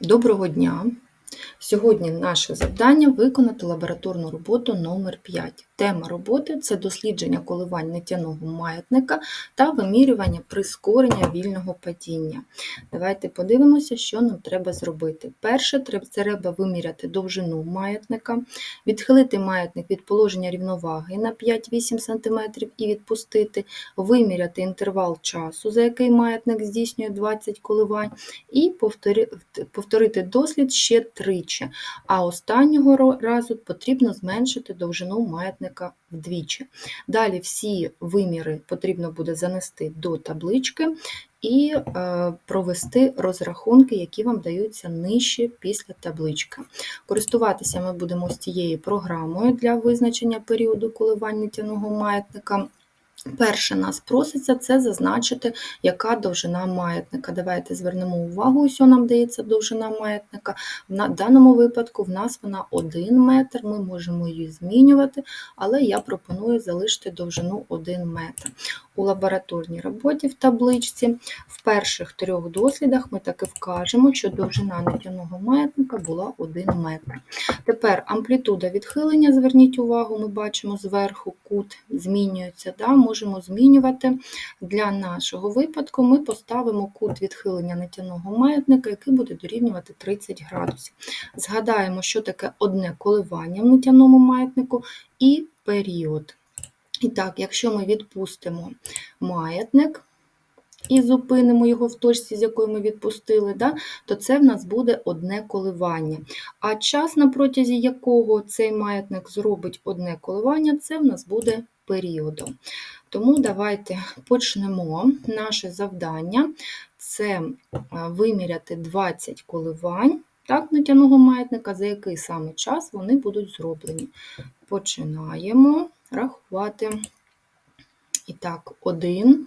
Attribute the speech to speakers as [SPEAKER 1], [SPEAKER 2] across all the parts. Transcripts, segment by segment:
[SPEAKER 1] Доброго дня! Сьогодні наше завдання виконати лабораторну роботу номер 5 Тема роботи це дослідження коливань нетяного маятника та вимірювання прискорення вільного падіння. Давайте подивимося, що нам треба зробити. Перше, треба виміряти довжину маятника, відхилити маятник від положення рівноваги на 5-8 см і відпустити, виміряти інтервал часу, за який маятник здійснює 20 коливань, і повторити дослід ще тричі. А останнього разу потрібно зменшити довжину маятника маятника вдвічі. Далі всі виміри потрібно буде занести до таблички і е, провести розрахунки, які вам даються нижче після таблички. Користуватися ми будемо з цією програмою для визначення періоду коливання тяного маятника. Перше нас проситься це зазначити, яка довжина маятника. Давайте звернемо увагу, що нам дається довжина маятника. В даному випадку в нас вона 1 метр, ми можемо її змінювати, але я пропоную залишити довжину 1 метр. У лабораторній роботі в табличці в перших трьох дослідах ми таки вкажемо, що довжина нетяного маятника була 1 метр. Тепер амплітуда відхилення, зверніть увагу, ми бачимо зверху кут змінюється. Да? Можемо змінювати. Для нашого випадку ми поставимо кут відхилення нетяного маятника, який буде дорівнювати 30 градусів. Згадаємо, що таке одне коливання в нетяному маятнику і період. І так, якщо ми відпустимо маятник і зупинимо його в точці, з якої ми відпустили, да, то це в нас буде одне коливання. А час, на протязі якого цей маятник зробить одне коливання, це в нас буде періодом. Тому давайте почнемо наше завдання це виміряти 20 коливань так, натяного маятника, за який саме час вони будуть зроблені. Починаємо рахувати. І так, один,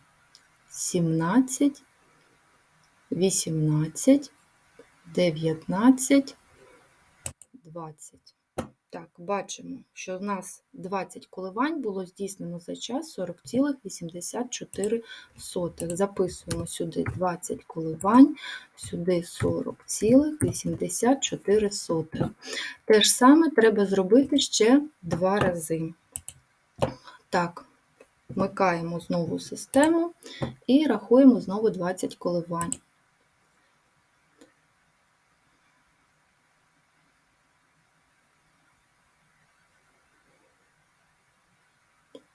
[SPEAKER 1] 17, 18, 19, 20. Так, бачимо, що в нас 20 коливань було здійснено за час 40,84. Записуємо сюди 20 коливань, сюди 40,84. Те ж саме треба зробити ще два рази. Так, вмикаємо знову систему і рахуємо знову 20 коливань.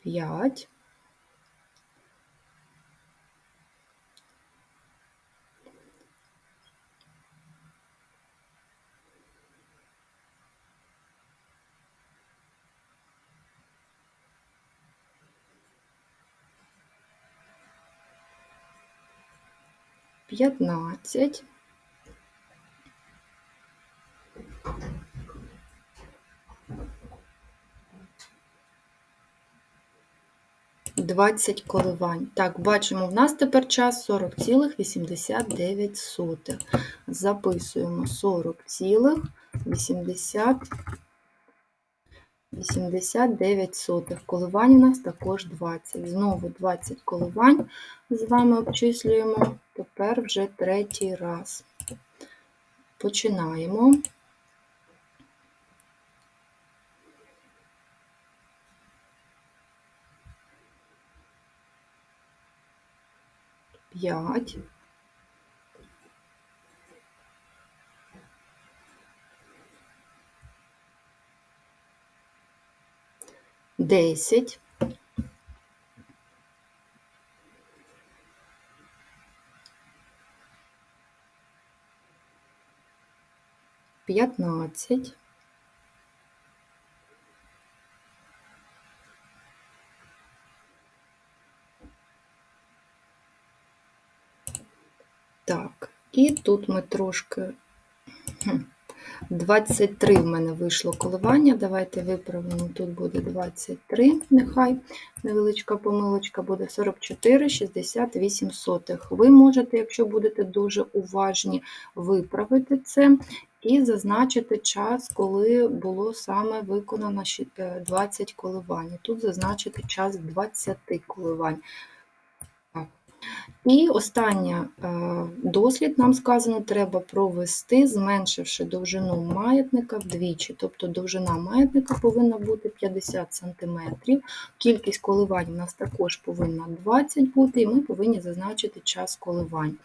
[SPEAKER 1] п'ять. П'ятнадцять. 20 коливань. Так, бачимо, в нас тепер час 40,89. Записуємо 40,89. Коливань у нас також 20. Знову 20 коливань з вами обчислюємо. Тепер вже третій раз. Починаємо. 5. Десять. П'ятнадцять. І тут ми трошки. Хм, 23 в мене вийшло коливання. Давайте виправимо. Тут буде 23, нехай невеличка помилочка буде 44, 68 сотих. Ви можете, якщо будете дуже уважні, виправити це і зазначити час, коли було саме виконано е, 20 коливань. Тут зазначити час 20 коливань. І останній дослід нам сказано, треба провести, зменшивши довжину маятника вдвічі. Тобто довжина маятника повинна бути 50 см. Кількість коливань у нас також повинна 20 бути, і ми повинні зазначити час коливань.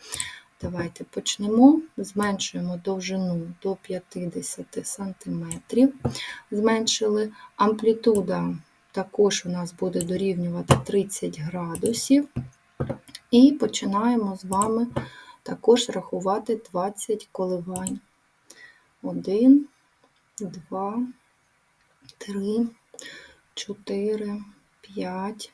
[SPEAKER 1] Давайте почнемо. Зменшуємо довжину до 50 см. Зменшили амплітуда також у нас буде дорівнювати 30 градусів. І починаємо з вами також рахувати 20 коливань. 1, 2, 3, 4, 5.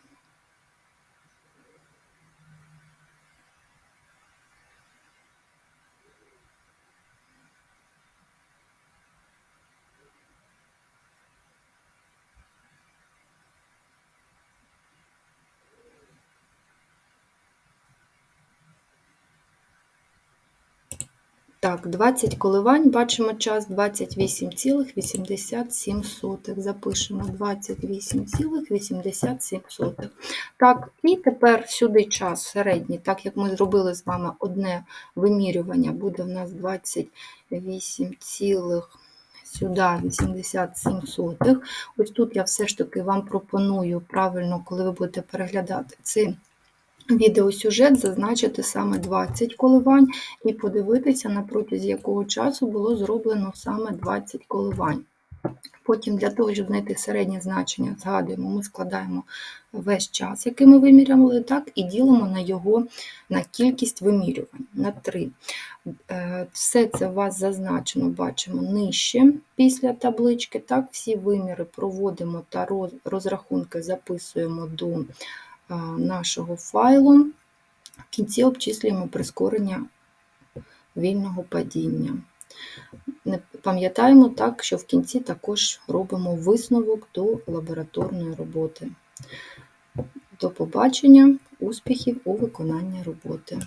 [SPEAKER 1] Так, 20 коливань, бачимо час 28,87. Запишемо 28,87. Так, і тепер сюди час середній, так як ми зробили з вами одне вимірювання, буде в нас 28, сюди 87 сотих. Ось тут я все ж таки вам пропоную правильно, коли ви будете переглядати цей відеосюжет, зазначити саме 20 коливань і подивитися, на протязі якого часу було зроблено саме 20 коливань. Потім для того, щоб знайти середнє значення, згадуємо, ми складаємо весь час, який ми виміряли, так, і ділимо на його на кількість вимірювань на 3. Е, Все це у вас зазначено, бачимо нижче після таблички. Так, всі виміри проводимо та розрахунки записуємо до нашого файлу. В кінці обчислюємо прискорення вільного падіння. Пам'ятаємо так, що в кінці також робимо висновок до лабораторної роботи. До побачення, успіхів у виконанні роботи.